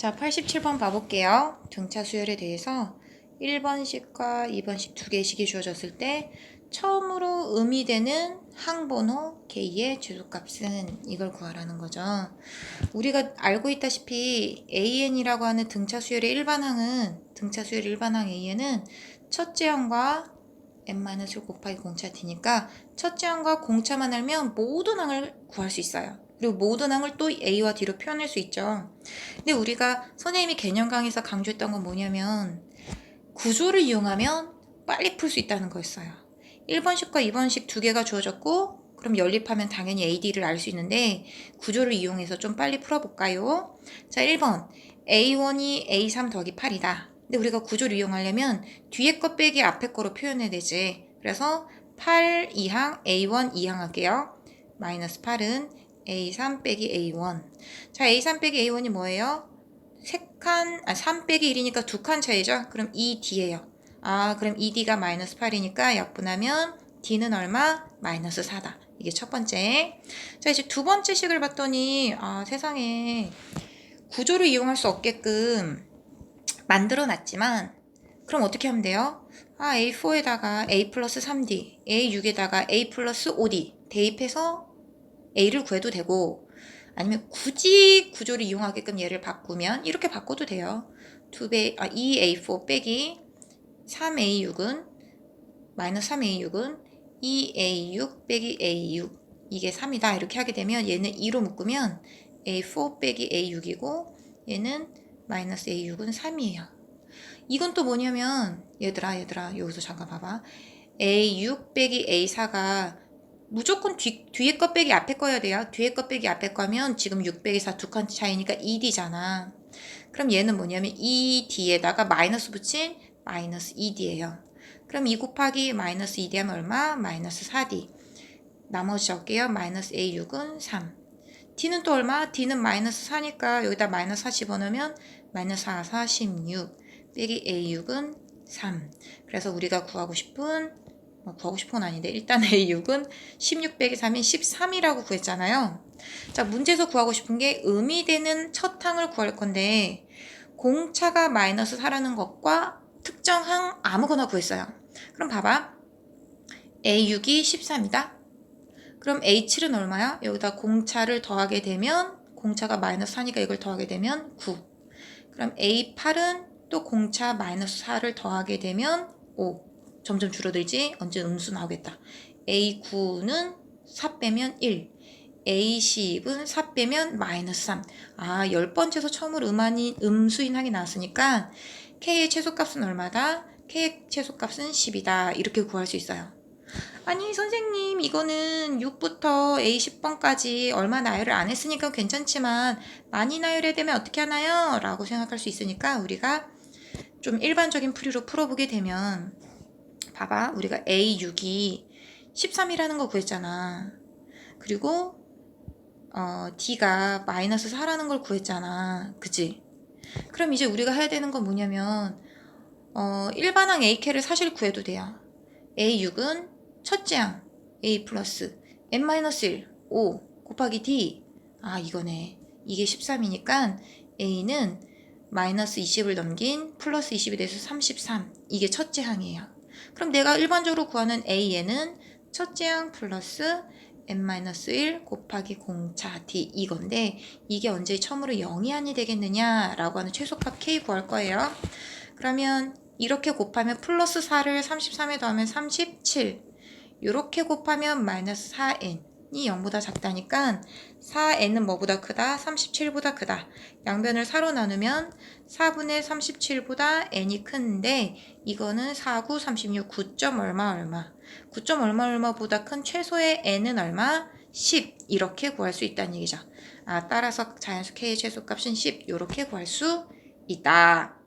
자, 87번 봐볼게요. 등차 수열에 대해서 1번식과 2번식 두 개씩이 주어졌을 때 처음으로 의미되는 항번호 K의 주소값은 이걸 구하라는 거죠. 우리가 알고 있다시피 AN이라고 하는 등차 수열의 일반항은 등차 수열 일반항 AN은 첫째 항과 n-1 곱하기 공차 D니까 첫째 항과 공차만 알면 모든 항을 구할 수 있어요. 그리고 모든 항을 또 A와 D로 표현할 수 있죠. 근데 우리가 선생님이 개념 강의에서 강조했던 건 뭐냐면 구조를 이용하면 빨리 풀 수 있다는 거였어요. 1번식과 2번식 두 개가 주어졌고 그럼 연립하면 당연히 AD를 알 수 있는데 구조를 이용해서 좀 빨리 풀어볼까요? 자 1번 A1이 A3 더하기 8이다. 근데 우리가 구조를 이용하려면 뒤에 거 빼기 앞에 거로 표현해야 되지. 그래서 8 2항 A1 2항 할게요. 마이너스 8은 A3 빼기 A1. 자, A3 빼기 A1이 뭐예요? 3칸, 아, 3 빼기 1이니까 두칸 차이죠? 그럼 2D예요. 아, 그럼 2D가 마이너스 8이니까 약분하면 D는 얼마? 마이너스 4다. 이게 첫 번째. 자, 이제 두 번째 식을 봤더니, 아, 세상에 구조를 이용할 수 없게끔 만들어 놨지만, 그럼 어떻게 하면 돼요? 아, A4에다가 A 플러스 3D, A6에다가 A 플러스 5D 대입해서 A를 구해도 되고 아니면 굳이 구조를 이용하게끔 얘를 바꾸면 이렇게 바꿔도 돼요. 2배, 아, 2A4 빼기 3A6은 마이너스 3A6은 2A6 빼기 A6 이게 3이다 이렇게 하게 되면 얘는 2로 묶으면 A4 빼기 A6이고 얘는 마이너스 A6은 3이에요. 이건 또 뭐냐면 얘들아 얘들아 여기서 잠깐 봐봐 A6 빼기 A4가 무조건 뒤, 뒤에 거 빼기 앞에 거야 돼요. 뒤에 거 빼기 앞에 거면 지금 6 빼기 4두칸 차이니까 2D잖아. 그럼 얘는 뭐냐면 2D에다가 마이너스 붙인 마이너스 2D예요. 그럼 2 곱하기 마이너스 2D 하면 얼마? 마이너스 4D. 나머지 적게요. 마이너스 A6은 3. D는 또 얼마? D는 마이너스 4니까 여기다 마이너스 4 집어넣으면 마이너스 4, 4, 16. 빼기 A6은 3. 그래서 우리가 구하고 싶은 뭐 구하고 싶은 건 아닌데 일단 A6은 16 빼기 3인 13이라고 구했잖아요. 자 문제에서 구하고 싶은 게 의미되는 첫 항을 구할 건데 공차가 마이너스 4라는 것과 특정 항 아무거나 구했어요. 그럼 봐봐. A6이 13이다. 그럼 A7은 얼마야? 여기다 공차를 더하게 되면 공차가 마이너스 4니까 이걸 더하게 되면 9. 그럼 A8은 또 공차 마이너스 4를 더하게 되면 5. 점점 줄어들지? 언제 음수 나오겠다. A9는 4 빼면 1. A10은 4 빼면 마이너스 3. 아, 열 번째에서 처음으로 음한이, 음수인 항이 나왔으니까 K의 최소값은 얼마다? K의 최소값은 10이다. 이렇게 구할 수 있어요. 아니, 선생님, 이거는 6부터 A10번까지 얼마 나열을 안 했으니까 괜찮지만 많이 나열해야 되면 어떻게 하나요? 라고 생각할 수 있으니까 우리가 좀 일반적인 풀이로 풀어보게 되면 봐봐. 우리가 A6이 13이라는 거 구했잖아. 그리고 어, D가 마이너스 4라는 걸 구했잖아. 그치? 그럼 이제 우리가 해야 되는 건 뭐냐면 어, 일반항 AK를 사실 구해도 돼요. A6은 첫째 항 A 플러스 N-1 5 곱하기 D 아 이거네. 이게 13이니까 A는 마이너스 20을 넘긴 플러스 20이 돼서 33 이게 첫째 항이에요. 그럼 내가 일반적으로 구하는 A에는 첫째 항 플러스 n-1 곱하기 공차 d 이건데 이게 언제 처음으로 0이 아니 되겠느냐라고 하는 최소값 k 구할 거예요. 그러면 이렇게 곱하면 플러스 4를 33에 더하면 37 이렇게 곱하면 마이너스 4n 이 0보다 작다니까 4n은 뭐보다 크다? 37보다 크다. 양변을 4로 나누면 4분의 37보다 n이 큰데 이거는 4, 9, 36, 9점 얼마 얼마 9점 얼마 얼마보다 큰 최소의 n은 얼마? 10 이렇게 구할 수 있다는 얘기죠. 아 따라서 자연수 k의 최소값은 10 이렇게 구할 수 있다.